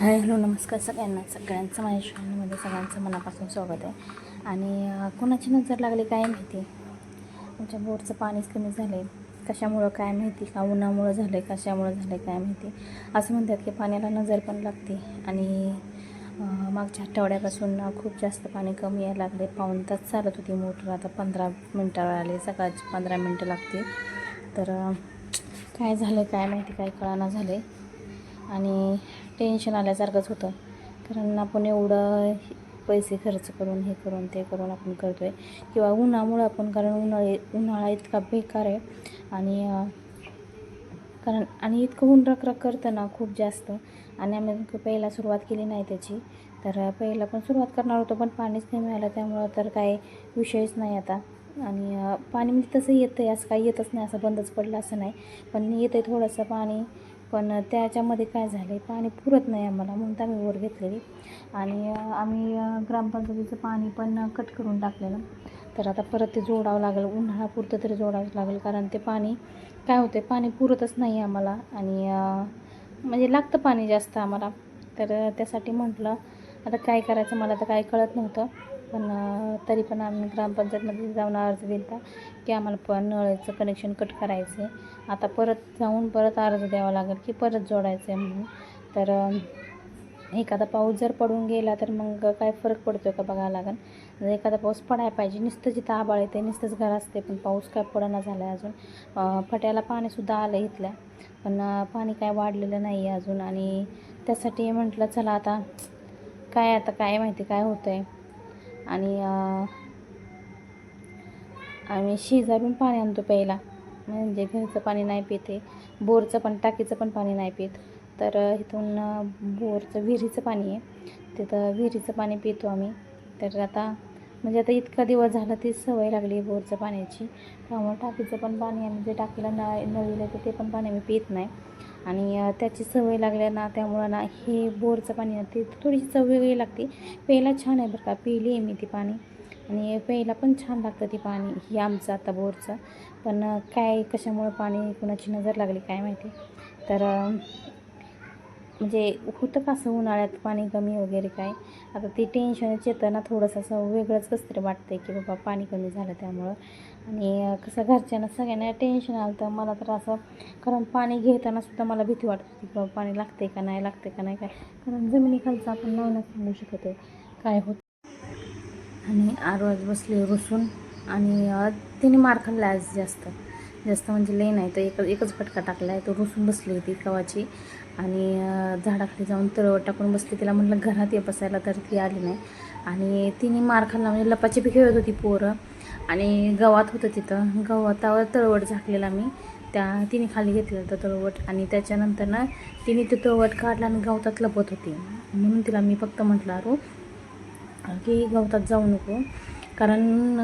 Hi hello नमस्कार सगळ्यांना. सगळ्यांचं माझ्या शाळेमध्ये सगळ्यांचं मनापासून स्वागत आहे. आणि कोणाची नजर लागली काय माहिती? आमच्या बोरचं पाणीच कमी झालं आहे कशामुळं काय माहिती? का उन्हामुळं झालं आहे कशामुळं झालं आहे काय माहिती? असं म्हणतात की पाण्याला नजर पण लागते. आणि मागच्या आठवड्यापासून खूप जास्त पाणी कमी यायला लागले. पाऊन तास चालत होती मोटर. आता पंधरा मिनटावर आले. सकाळची पंधरा मिनटं लागते. तर काय झालं काय माहिती काय कळाना झालं आहे आणि टेन्शन आल्यासारखंच होतं. कारण आपण एवढं पैसे खर्च करून हे करून ते करून आपण करतो आहे किंवा उन्हामुळं आपण कारण उन्हाळे उन्हाळा इतका बेकार आहे. आणि कारण आणि इतकं ऊन रखरख करतं ना खूप जास्त. आणि आम्ही पहिला सुरुवात केली नाही त्याची. तर पहिला पण सुरुवात करणार होतो पण पाणीच नाही मिळालं. त्यामुळं तर काय विषयच नाही आता. आणि पाणी म्हणजे तसं येतं आहे असं काही येतच नाही असं बंदच पडलं असं नाही. पण येतं आहे थोडंसं पाणी. पण त्याच्यामध्ये काय झालं आहे पाणी पुरत नाही आम्हाला म्हणून तर आम्ही वर घेतलेली. आणि आम्ही ग्रामपंचायतीचं पाणी पण कट करून टाकलेलं. तर आता परत ते जोडावं लागेल उन्हाळापुरतं तरी जोडावं लागेल कारण ते पाणी काय होते पाणी पुरतच नाही आम्हाला. आणि म्हणजे लागतं पाणी जास्त आम्हाला. तर त्यासाठी म्हटलं आता काय करायचं मला तर काय कळत नव्हतं. पण तरी पण आम्ही ग्रामपंचायतमध्ये जाऊन अर्ज दिला की आम्हाला पण नळाचं कनेक्शन कट करायचं आहे आता परत जाऊन परत अर्ज द्यावा लागेल की परत जोडायचं आहे म्हणून. तर एखादा पाऊस जर पडून गेला तर मग काय फरक पडतो का बघायला लागेल. जर एखादा पाऊस पडायला पाहिजे नुसतं जिथं आबाळ येते नुसतंच घर असते पण पाऊस काय पडना झाला आहे अजून फट्याला पाणीसुद्धा आलं इथल्या. पण पाणी काय वाढलेलं नाही आहे अजून आणि त्यासाठी म्हटलं चला आता काय आता काय माहिती काय होतं आहे आणि आम्ही आम्ही शेजारून पाणी आणतो प्यायला. म्हणजे घरचं पाणी नाही पिते बोरचं पण टाकीचं पण पाणी नाही पित. तर इथून बोरचं विहिरीचं पाणी आहे. तिथं विहिरीचं पाणी पितो आम्ही. तर आता म्हणजे आता इतका दिवस झाला ती सवय लागली बोरचं पाण्याची. त्यामुळे टाकीचं पण पाणी आम्ही जे टाकीला नळ नळीला ते पण पाणी आम्ही पित नाही. आणि त्याची सवय लागल्या ना त्यामुळं ना हे बोरचं पाणी ना ते थोडीशी चव वेगळी लागते. प्यायला छान आहे बरं का पिली आहे मी ती पाणी. आणि प्यायला पण छान लागतं ती पाणी ही आमचं आता बोरचं. पण काय कशामुळं पाणी कुणाची नजर लागली काय माहिती? तर म्हणजे होतं का असं उन्हाळ्यात पाणी कमी वगैरे काय? आता ते टेन्शनच येतं ना थोडंसं असं वेगळंच कसं तरी वाटतं की बाबा पाणी कमी झालं त्यामुळं. आणि कसं घरच्यांना सगळ्यांना टेन्शन आलं तर मला तर असं कारण पाणी घेताना सुद्धा मला भीती वाटत होती की बाबा पाणी लागते का नाही लागते का नाही काय? कारण जमिनीखालचं आपण नाही ना सांगू शकत आहे काय होतं. आणि आरवाज बसले रुसून आणि तिने मार खाल्ला आज जास्त. जास्त म्हणजे लई नाही तर एक एकच फटका टाकला आहे तो रुसून बसली होती कवाची आणि झाडाखाली जाऊन तळवट टाकून बसली. तिला म्हटलं घरात ये बसायला तर ती आली नाही. आणि तिने मार खाल्ला. म्हणजे लपाची खेळत होती पोरं. आणि गवात होतं तिथं. गवतावर तळवट झाकलेला मी. त्या तिने खाली घेतलेलं होतं तळवट. आणि त्याच्यानंतर ना तिने तो तळवट काढला आणि गवतात लपत होती. म्हणून तिला मी फक्त म्हटलं अरो की गवतात जाऊ नको. कारण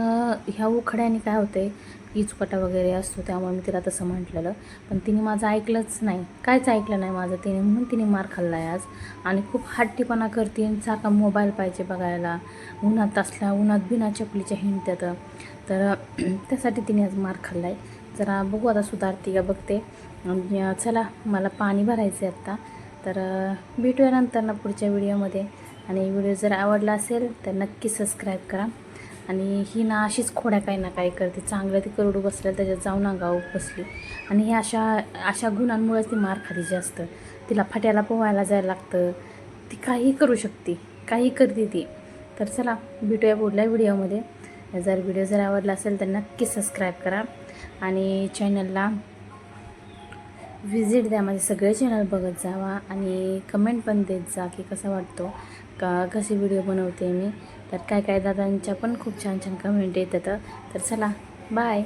ह्या उखड्याने काय होते इचपटा वगैरे असतो त्यामुळे मी तिला तसं म्हटलेलं. पण तिने माझं ऐकलंच नाही. कायच ऐकलं नाही माझं. तिने म्हणून तिने मार खाल्ला आहे आज. आणि खूप हट्टीपणा करते. आणि सारखा मोबाईल पाहिजे बघायला. उन्हात असल्या उन्हात बिना चपलीच्या हिंडत्यात तर. त्यासाठी तिने आज मार खाल्ला आहे जरा बघू आता सुधारते का बघते. म्हणजे, चला मला पाणी भरायचं आहे आत्ता तर भेटूया नंतर ना पुढच्या व्हिडिओमध्ये. आणि व्हिडिओ जर आवडला असेल तर नक्की सबस्क्राईब करा. आणि ही ना अशीच खोड्या काही ना काही करते. चांगलं ती करडू बसल्या त्याच्यात जाऊ ना गाव बसली. आणि हे अशा अशा गुणांमुळेच ती मार खाली जास्त. तिला फाट्याला पोहायला जायला लागतं. ती काही करू शकते. काही करते ती. तर चला भेटूया पुढल्या व्हिडिओमध्ये. जर व्हिडिओ जर आवडला असेल तर नक्की सबस्क्राईब करा. आणि चॅनलला व्हिजिट द्या. माझे सगळे चॅनल बघत जावा. आणि कमेंट पण देत जा की कसा वाटतो. का कसे व्हिडिओ बनवते मी? तर काय काय दादांच्या पण खूप छान छान कमेंट येतात. तर चला बाय